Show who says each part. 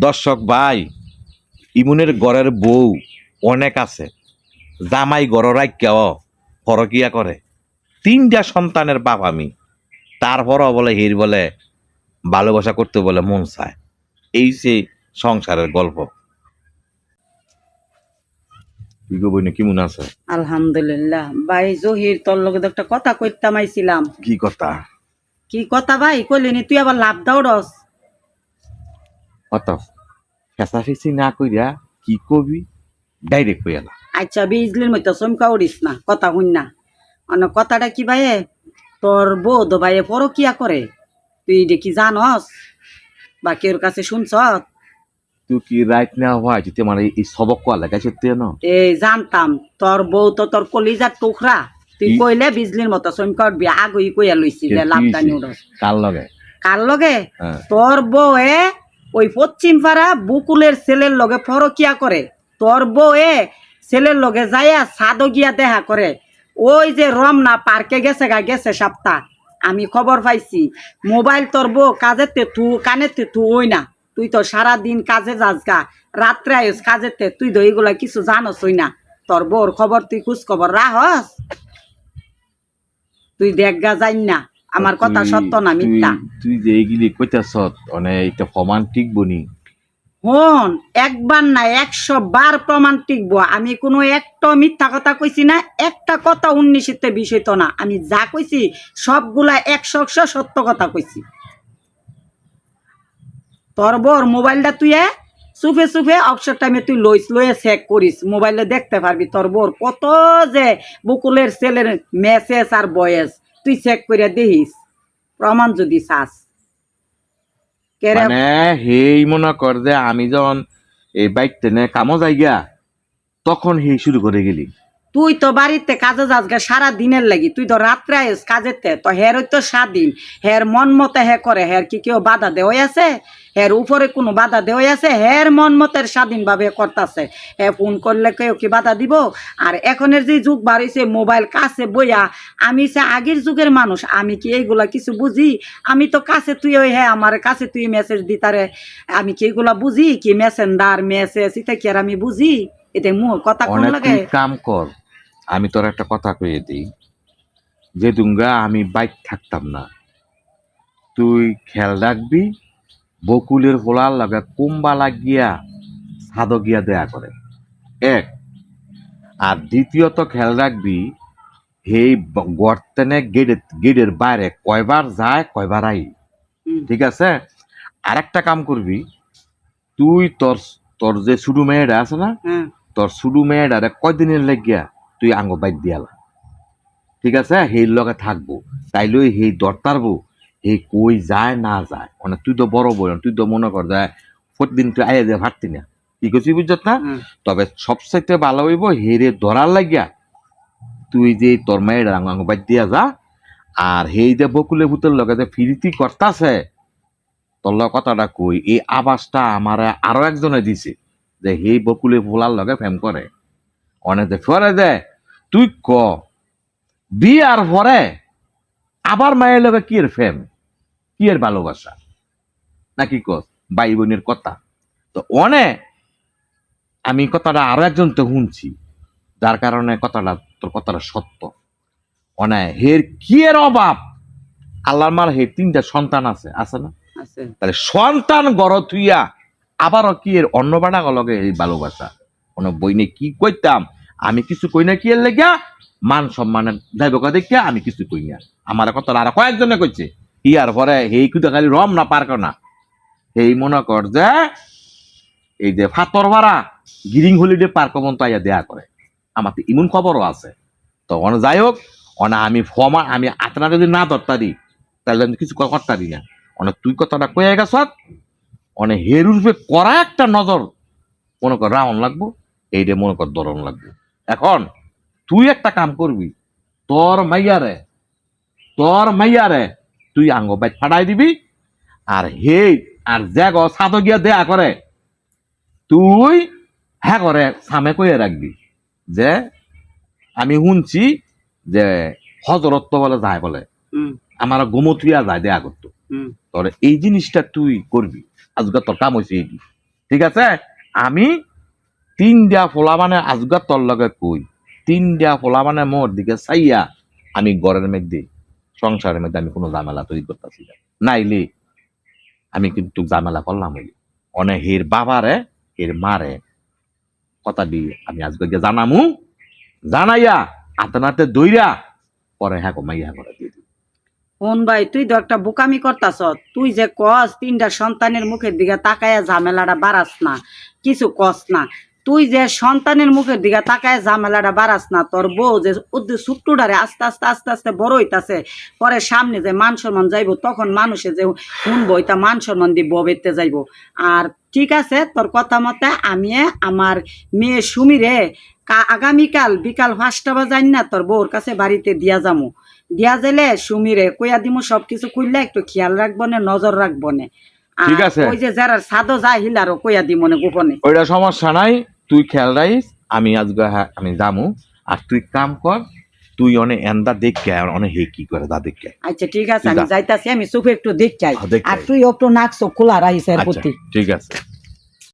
Speaker 1: দর্শক ভাই ইমুনের গড়ের বউ অনেক আছে। জামাই গড়রাই কেও পরকিয়া করে। তিনটা সন্তানের বাপ আমি। তারপরও বলে হির বলে ভালোবাসা করতে বলে মন চায়। এই সে সংসারের গল্প। কি আছে?
Speaker 2: আলহামদুলিল্লাহ। ভাই জহির তোর লগে একটা কথা কইতাম আইছিলাম।
Speaker 1: কি কথা?
Speaker 2: কি কথা ভাই? কইলিনি তুই আবার লাভ দাও রস।
Speaker 1: অত ফেসাফেসি না কইরা কি কবি? ডাইরেক্ট কই এলা
Speaker 2: আচ্ছা বিজলির মতো চমকা উড়িস না কথা শুন না। অন্য কথাটা কি ভাই তোর বৌদ ভাইয়ে পরকিয়া করে। তুই এটা কি জানস? বা কেউর কাছে শুনছ
Speaker 1: তুই কি রাইট না হয়? যদি আমার এই সবক কোয়া লাগাইছে না
Speaker 2: এই জানতাম। তোর বউ তো তোর কলিজার টুকরা। তুই? কইলে বিজলির মতো চমকা উঠবি আগই কইয়া লইছি যে লাভ দানি উড়স।
Speaker 1: কার লগে?
Speaker 2: কার লগে?
Speaker 1: হ্যাঁ।
Speaker 2: তোর বউয়ে ওই পশ্চিম পাড়া বুকুলের ছেলের লগে ফরকিয়া করে, তোর বউয়ে ছেলের লগে যাইয়া সাদো গিয়া দেখা করে। ওই যে রমনা পার্কে গেছে গা, গেছে সপ্তাহ। আমি খবর পাইছি, মোবাইল তোর বউ কাজের তে তু কানের তে ওই না। তুই তো সারা দিন কাজে যাস গা, রাত্রে আয়স কাজের তে তুই তো এইগুলা কিছু জানস ওই না। তোর বউর খবর তুই খোঁজ খবর রাহস তুই দেখ গা যাই না। আমার কথা সত্য না মিথ্যা?
Speaker 1: তুই যে এইগুলি কইতাছ মানে এটা প্রমাণ ঠিক বনি
Speaker 2: হন একবার না একশো বার প্রমাণ টিকবো। আমি কোনো একটা মিথ্যা কথা কইছি না একটা কথা উন্নিশিতে বিষয় তো না। আমি যা কইছি সবগুলা একশো একশো সত্য কথা কইছি। তোর বর মোবাইলটা তুই এ সুফে সুফে অবসর টাইমে তুই লইস লইয়ে চেক করিস। মোবাইলে দেখতে পারবি তোর বোর কত যে বকুলের ছেলের মেসেজ আর বয়েস তুই চেক করে দেহিস প্রমাণ যদি চাস।
Speaker 1: মানে হেই মনে কর যে আমি যখন এই বাইক টেনে কামো যাই গিয়া তখন হেই শুরু করে গেলি।
Speaker 2: তুই তো বাড়িতে কাজে যাস গা সারা দিনের লাগি। তুই তো রাত্রে আইস কাজেতে। তো হের ওই তো স্বাধীন হের মন মতে হে করে হের কি কেউ বাধা দেওয়াই আছে? হের উপরে কোনো বাধা দেওয়াই আছে হের মন মতের স্বাধীন ভাবে করতেছে। হে ফোন করলে কেউ কি বাধা দিব? আর এখনের যে যুগ বাড়িছে মোবাইল কাছে বইয়া আমি সে আগের যুগের মানুষ আমি কি এইগুলা কিছু বুঝি? আমি তো কাছে তুই ওই হ্যাঁ আমার কাছে তুই মেসেজ দিতারে। আমি কি এইগুলা বুঝি? কি মেসেঞ্জার মেসেজ এটা কি আর আমি বুঝি? এটা মুখ কথা কোন লাগে?
Speaker 1: কাম কর আমি তোর একটা কথা কইয়ে দিই। যে দুঙ্গা আমি বাইক থাকতাম না। তুই খেয়াল রাখবি বকুলের হোলার লাগে কুম্বা লাগিয়া সাদ গিয়া দেয়া করে। এক আর দ্বিতীয়ত খেয়াল রাখবি এই ব- গর্তেনে গেটের গেটের বাইরে কয়বার যায় কয়বার আই। ঠিক আছে? আরেকটা কাম করবি তুই তোর তোর যে শুরু মেয়েটা আছে না
Speaker 2: হ্যাঁ।
Speaker 1: তোর শুরু মেয়েটারে কয়দিনের লেগিয়া তুই আঙ্গ বাইক দিয়ালা ঠিক আছে? সেই লগে থাকব। তাইলে সেই দরতারবো। সেই কই যায় না যায়? মানে তুই তো বড় বই তুই তো মনে কর যায় প্রতিদিন তুই আইয়া দিয়ে ভাবতি না কি করছি বুঝছত না। তবে সবচাইতে ভালো হইব হেরে ধরার লাগিয়া তুই যে তোর মেয়ের আঙ্গ বাইক দিয়া যা আর সেই যে বকুলে ভূতের লগে যে ফিরিতি করতাছে তোর লগে কথাটা কই? এই আবাসটা আমার আরও একজনে দিছে যে সেই বকুলে ভোলার লগে ফেম করে। অনেক যে ফরে দে তুই ক? বি বিয়ার পরে আবার মায়ের লগে কি এর ফেম কি এর ভালোবাসা? নাকি কস ভাই বোনের কথা? তো অনে আমি কথাটা আরও একজন তো শুনছি যার কারণে কথাটা তোর কথাটা সত্য। অনে হের কি এর অভাব? আল্লাহর মার হে তিনটা সন্তান আছে আছে না? তাহলে সন্তান গড় থুইয়া আবারও কি এর অন্য বাড়া লগে এই ভালোবাসা? কোন বইনে কি কইতাম? আমি কিছু কই না কি এর লেগা মান সম্মানের যাইব দেখিয়া আমি কিছু কই না। আমার কথা আর কয়েকজনে কইছে ইয়ার পরে এই কুদা খালি রম না পারক না। এই মনে কর যে, এই যে ফাতর ভাড়া গিরিং হলিডে পার্ক পর্যন্ত আইয়া দেয়া করে। আমার তো ইমন খবরও আছে। তো অন যাই হোক অনা আমি ফমা, আমি আতনা যদি না ধরতারি তাহলে আমি কিছু করতারি না। অনেক তুই কথাটা কয়ে গেছ অনেক হেরুরপে করা একটা নজর, মনে কর রাউন লাগবো এইটা মনে কর দরণ লাগবে। এখন তুই একটা কাম করবি তোর মাইয়ারে তোর মাইয়ারে তুই আঙ্গ বাইক ফাটাই দিবি আর হে আর জ্যাগ সাদ গিয়া দেয়া করে তুই হ্যাঁ করে সামে কইয়া রাখবি যে আমি শুনছি যে হজরত্ব বলে যায় বলে আমার গোমতুয়া যায় দেয়া করতো। তোর এই জিনিসটা তুই করবি আজকে তোর কাম হয়েছে এইটি। ঠিক আছে? আমি তিন দিয়া ফোলা মানে আজগা তোর লগে কই? তিন দিয়া মানে মোর দিকে চাইয়া আমি ঘরের মধ্যে, সংসারের মধ্যে আমি কোনো ঝামেলা তৈরি করতেছি না। নাইলে আমি কিন্তু ঝামেলা করলাম হইলি। অনেক হের বাবারে, হের মারে কথা দিয়ে আমি আজকে জানামু, জানাইয়া আতনাতে দইরা পরে হ্যাঁ কমাইয়া হ্যাঁ করে দিয়ে।
Speaker 2: ফোন ভাই, তুই তো একটা বোকামি করতাস তুই যে কস, তিনটা সন্তানের মুখের দিকে তাকায়া ঝামেলাটা বাড়াস না, কিছু কস না। তুই যে সন্তানের মুখের দিকে তাকায় ঝামেলাটা বাড়াস না, তোর বউ যে সুট্টুডারে আস্তে আস্তে আস্তে আস্তে বড় হইতাছে, পরে সামনে যে মান সম্মান যাইব, তখন মানুষে যে শুনব, এটা মান সম্মান দিয়ে ববেতে যাইব। আর ঠিক আছে, তোর কথা মতে আমি আমার মেয়ে সুমিরে আগামীকাল বিকাল পাঁচটা বাজাই না তোর বউর কাছে বাড়িতে দিয়া যামু। দিয়া গেলে সুমিরে কইয়া দিমু সব কিছু কইলে একটু খেয়াল রাখব না, নজর রাখব না।
Speaker 1: ঠিক আছে।
Speaker 2: ওই যে যারা সাদো যায় হিলারও কইয়া দি মনে গোপনে।
Speaker 1: ওইটা সমস্যা নাই তুই খেয়াল রাখিস আমি আজ হ্যাঁ আমি যামু। আর তুই কাম কর তুই অনেক এন্দা দেখকে আর অনেক হে কি করে দা দেখকে
Speaker 2: আচ্ছা ঠিক আছে আমি। যাইতাছি আমি চোখে একটু দেখ চাই।
Speaker 1: হ্যাঁ,
Speaker 2: আর তুই একটু নাক চোখ খোলা রাখিস এর
Speaker 1: আচ্ছা
Speaker 2: প্রতি।
Speaker 1: ঠিক আছে।